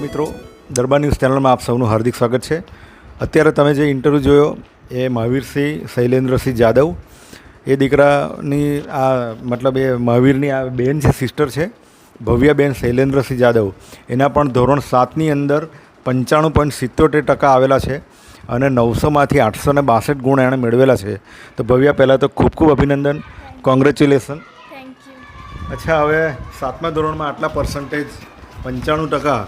મિત્રો. દરબાર ન્યૂઝ ચેનલમાં આપ સૌનું હાર્દિક સ્વાગત છે. અત્યારે તમે જે ઇન્ટરવ્યૂ જોયો એ મહાવીરસિંહ શૈલેન્દ્રસિંહ જાદવ. એ દીકરાની આ મતલબ એ મહાવીરની આ બેન છે સિસ્ટર છે ભવ્યાબેન શૈલેન્દ્રસિંહ જાદવ. એના પણ ધોરણ સાતની અંદર પંચાણું પોઈન્ટ સિત્તોતેર ટકા આવેલા છે અને નવસોમાંથી આઠસો ને બાસઠ ગુણ એણે મેળવેલા છે. તો ભવ્યા પહેલાં તો ખૂબ ખૂબ અભિનંદન. કોંગ્રેચ્યુલેશન અચ્છા હવે સાતમા ધોરણમાં આટલા પર્સન્ટેજ પંચાણું ટકા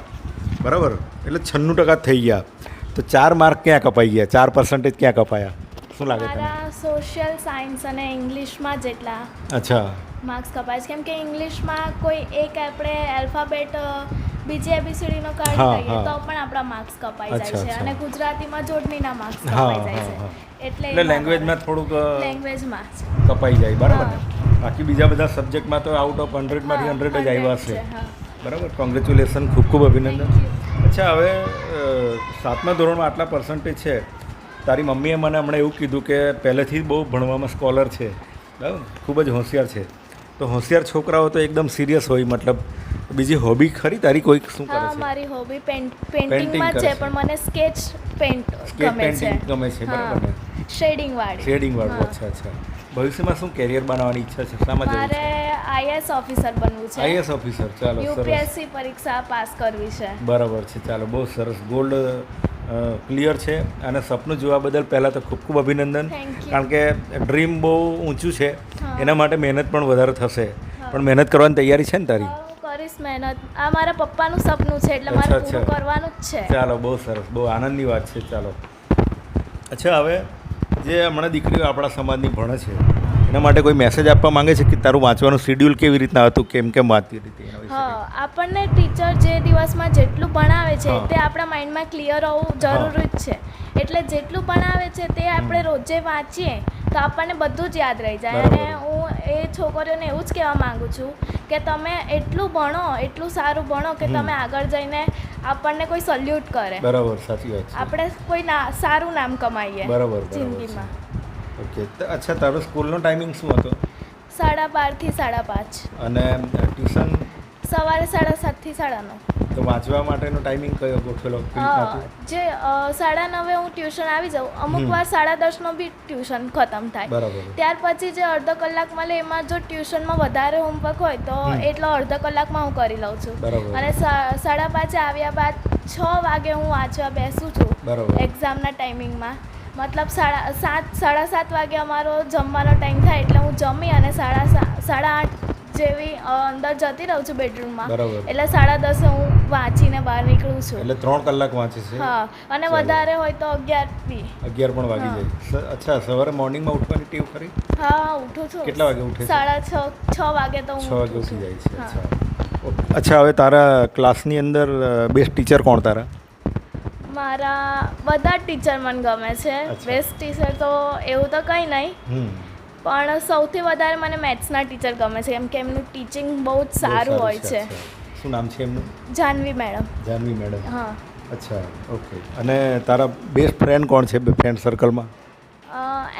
બરાબર? એટલે છન્નું ટકા થઈ ગયા. તો ચાર માર્ક ક્યાં કપાઈ ગયા? ચાર પર્સન્ટેજ ક્યાં કપાયા? શું લાગે તને સોશિયલ સાયન્સ અને ઇંગ્લિશમાં જેટલા અચ્છા. માર્ક્સ કપાય છે. કેમ કે ઇંગ્લિશમાં કોઈ એક આપણે આલ્ફાબેટ બીજી એબીસીડીનો કાર્ડ લઈએ તો પણ આપણા માર્ક્સ કપાઈ જાય છે. અને ગુજરાતીમાં જોડણીના માર્ક્સ કપાઈ જાય. છે. એટલે લેંગ્વેજમાં થોડુંક લેંગ્વેજમાં કપાઈ જાય બરાબર. બાકી બીજા બધા સબ્જેક્ટમાં તો આઉટ ઓફ હંડ્રેડમાંથી હંડ્રેડ જ આવ્યા 100 છે. છે, હા. બરાબર. કોંગ્રેચ્યુલેશન ખૂબ ખૂબ અભિનંદન. અચ્છા હવે સાતમા ધોરણમાં આટલા પર્સન્ટેજ છે. તારી મમ્મીએ મને હમણાં એવું કીધું કે પહેલેથી જ બહુ ભણવામાં સ્કોલર છે. બરાબર? ખૂબ જ હોશિયાર છે. તો હોશિયાર છોકરાઓ તો એકદમ સિરિયસ હોય મતલબ બીજી હોબી ખરી? તારી કોઈક શું કરે છે? મારી હોબી પેઇન્ટિંગમાં છે. પણ મને સ્કેચ પેઇન્ટ ગમે છે. ગમે છે, બરાબર? શેડિંગ વાળી શેડિંગ વાળું અચ્છા અચ્છા. ભવિષ્યમાં શું કેરિયર બનાવવાની ઈચ્છા છે? શામાં જવું મારે આઈએસ ઓફિસર બનવું છે. આઈએસ ઓફિસર ચાલો યુપીએસસી પરીક્ષા પાસ કરવી છે. બરાબર છે ચાલો બહુ સરસ. ગોલ્ડ ક્લિયર છે અને સપનું જોવા બદલ પહેલાં તો ખૂબ ખૂબ અભિનંદન. કારણ કે ડ્રીમ બહુ ઊંચું છે. એના માટે મહેનત પણ વધારે થશે. પણ મહેનત કરવાની તૈયારી છે ને તારી? કરીશ મહેનત. આ મારા પપ્પાનું સપનું છે એટલે મારે પૂરું કરવાનું જ છે. ચાલો બહુ સરસ બહુ આનંદની વાત છે ચાલો. અચ્છા હવે જે હમણાં દીકરીઓ આપણા સમાજની ભણે છે એના માટે કોઈ મેસેજ આપવા માંગે છે કે તારું વાંચવાનું શિડ્યુલ કેવી રીતના હતું કેમ કેમ વાંચતી હતી હા આપણને ટીચર જે દિવસમાં જેટલું ભણાવે છે તે આપણા માઇન્ડમાં ક્લિયર હોવું જરૂરી જ છે. એટલે જેટલું ભણાવે છે તે આપણે રોજે વાંચીએ તો આપણને બધું જ યાદ રહી જાય. અને હું એ છોકરીઓને એવું જ કહેવા માગું છું કે તમે એટલું ભણો એટલું સારું ભણો કે તમે આગળ જઈને આપણને કોઈ સલ્યુટ કરે. બરાબર સાચી વાત આપણે કોઈ ના સારું નામ કમાઈએ બરાબર જિંદગીમાં. ઓકે અચ્છા તારો સ્કૂલનો ટાઈમિંગ શું હતો? સાડા બારથી સાડા પાંચ. અને ટ્યુશન? સવારે સાડા સાતથી સાડા નવ તો વાંચવા માટેનો ટાઈમિંગ કયો ગોઠવેલો? જે સાડા નવે હું ટ્યુશન આવી જાઉં. અમુક વાર સાડા દસનો બી ટ્યુશન ખતમ થાય. ત્યાર પછી જે અડધો કલાક મળે એમાં જો ટ્યુશનમાં વધારે હોમવર્ક હોય તો એટલો અડધો કલાકમાં હું કરી લઉં છું. અને સાડા પાંચે આવ્યા બાદ છ વાગે હું વાંચવા બેસું છું એક્ઝામના ટાઈમિંગમાં મતલબ સાડા સાત સાડા સાત વાગે અમારો જમવાનો ટાઈમ થાય એટલે હું જમી અને સાડા સાડા આઠ જેવી અંદર જતી રહું છું બેડરૂમમાં. એટલે સાડા દસે હું વાંચીને બહાર નીકળું છું. એટલે ત્રણ કલાક વાંચે છે હા અને વધારે હોય તો અગિયાર બી. અગિયાર પણ વાગી જાય. અચ્છા સવારે મોર્નિંગમાં ઉઠવાની ટેવ ખરી? હા ઉઠું છું. કેટલા વાગે ઉઠે સાડા છ છ વાગે તો હું છ વાગે ઉઠી જાય છે અચ્છા. અચ્છા હવે તારા ક્લાસની અંદર બેસ્ટ ટીચર કોણ તારા? મારા બધા ટીચર મને ગમે છે. બેસ્ટ ટીચર તો એવું તો કંઈ નહીં. પણ સૌથી વધારે મને મેથ્સના ટીચર ગમે છે કેમ કે એમનું ટીચિંગ બહુ જ સારું હોય છે શું નામ છે એમનું? જાનવી મેડમ. જાનવી મેડમ. હા. અચ્છા ઓકે. અને તારા બેસ્ટ ફ્રેન્ડ કોણ છે ફ્રેન્ડ સર્કલમાં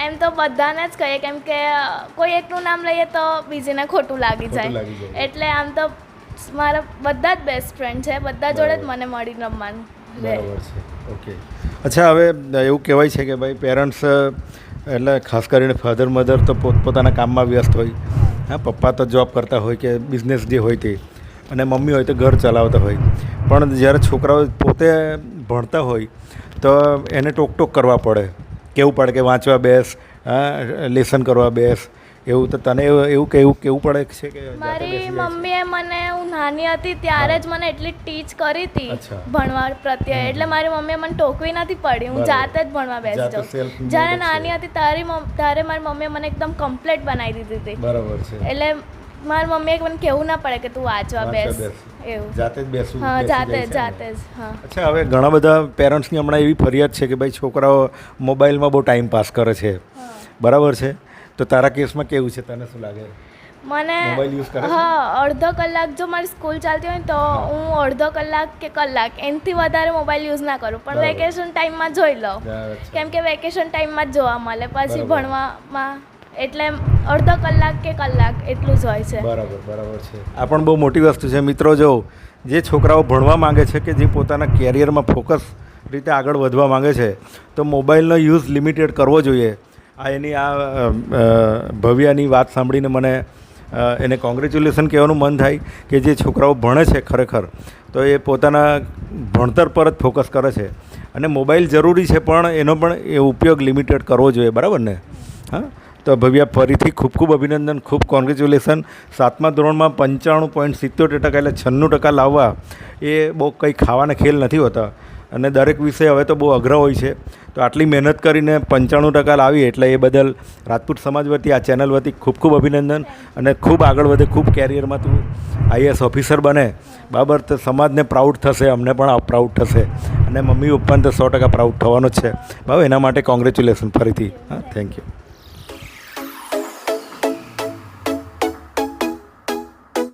એમ તો બધાને જ કહીએ કેમ કે કોઈ એકનું નામ લઈએ તો બીજીને ખોટું લાગી જાય. એટલે આમ તો મારા બધા જ બેસ્ટ ફ્રેન્ડ છે બધા જોડે જ મને મળી રમવાનું. બરાબર છે ઓકે. અચ્છા હવે એવું કહેવાય છે કે ભાઈ પેરેન્ટ્સ એટલે ખાસ કરીને ફાધર મધર તો પોતપોતાના કામમાં વ્યસ્ત હોય. હા, પપ્પા તો જોબ કરતા હોય કે બિઝનેસ જે હોય તે. અને મમ્મી હોય તો ઘર ચલાવતા હોય. પણ જ્યારે છોકરાઓ પોતે ભણતા હોય, તો એને ટોક ટોક કરવા પડે. કેવું પડે કે વાંચવા બેસ, હા લેસન કરવા બેસ. એવું તો તને એવું કેવું કેવું પડે છે કે મારી? મમ્મીએ મને હું નાની હતી ત્યારે જ મને એટલી ટીચ કરી હતી. ભણવા પ્રત્યે. એટલે મારી મમ્મીએ મને ટોકવી નથી પડી. હું જાતે જ ભણવા બેસી જાઉં. જ્યારે નાની હતી તારી ત્યારે મારી મમ્મીએ મને એકદમ કમ્પ્લીટ બનાવી દીધી હતી. બરાબર છે. એટલે મારી મમ્મીએ મને કહેવું ના પડે કે તું વાંચવા બેસ. એવું. જાતે જ બેસવું હા જાતે જાતે જ હા. અચ્છા હવે ઘણા બધા પેરેન્ટ્સની હમણાં એવી ફરિયાદ છે કે ભાઈ છોકરાઓ મોબાઈલમાં બહુ ટાઈમ પાસ કરે છે. બરાબર છે? તો તારા કેસમાં કેવું છે? તને શું લાગે? મને? હા અડધો કલાક જો મારી સ્કૂલ ચાલતી હોય તો હું. અડધો કલાક કે કલાક એનાથી વધારે મોબાઈલ યુઝ ના કરું. પણ વેકેશન ટાઈમમાં જોઈ લઉં. કેમ કે વેકેશન ટાઈમમાં જ જોવા મળે. પછી ભણવામાં એટલે અડધો કલાક કે કલાક એટલું જ હોય છે. બરાબર બરાબર છે. આ પણ બહુ મોટી વસ્તુ છે. મિત્રો જો જે છોકરાઓ ભણવા માંગે છે કે જે પોતાના કેરિયરમાં ફોકસ રીતે આગળ વધવા માંગે છે તો મોબાઈલનો યુઝ લિમિટેડ કરવો જોઈએ. આ એની આ ભવ્યાની વાત સાંભળીને મને એને કોંગ્રેચ્યુલેશન કહેવાનું મન થાય કે જે છોકરાઓ ભણે છે ખરેખર, તો એ પોતાના ભણતર પર જ ફોકસ કરે છે. અને મોબાઈલ જરૂરી છે પણ એનો પણ એ ઉપયોગ લિમિટેડ કરવો જોઈએ, બરાબર ને? હા? તો ભવ્યા ફરીથી ખૂબ ખૂબ અભિનંદન, ખૂબ કોંગ્રેચ્યુલેશન સાતમા ધોરણમાં પંચાણું પોઈન્ટ સિત્તોતેર ટકા એટલે છન્નું ટકા લાવવા એ બહુ કંઈ ખાવાના ખેલ નથી હોતા. અને દરેક વિષય હવે તો બહુ અઘરા હોય છે. તો આટલી મહેનત કરીને પંચાણું ટકા લાવી એટલે એ બદલ રાજપૂત સમાજ વતી, આ ચેનલ વતી ખૂબ ખૂબ અભિનંદન અને ખૂબ આગળ વધે, ખૂબ કેરિયરમાં તું આઈએસ ઓફિસર બને. બરાબર, તો સમાજને પ્રાઉડ થશે, અમને પણ પ્રાઉડ થશે. અને મમ્મી પપ્પાને તો સો ટકા પ્રાઉડ થવાનો જ છે. બરાબર, એના માટે કોંગ્રેચ્યુલેશન ફરીથી. હા થેન્ક યુ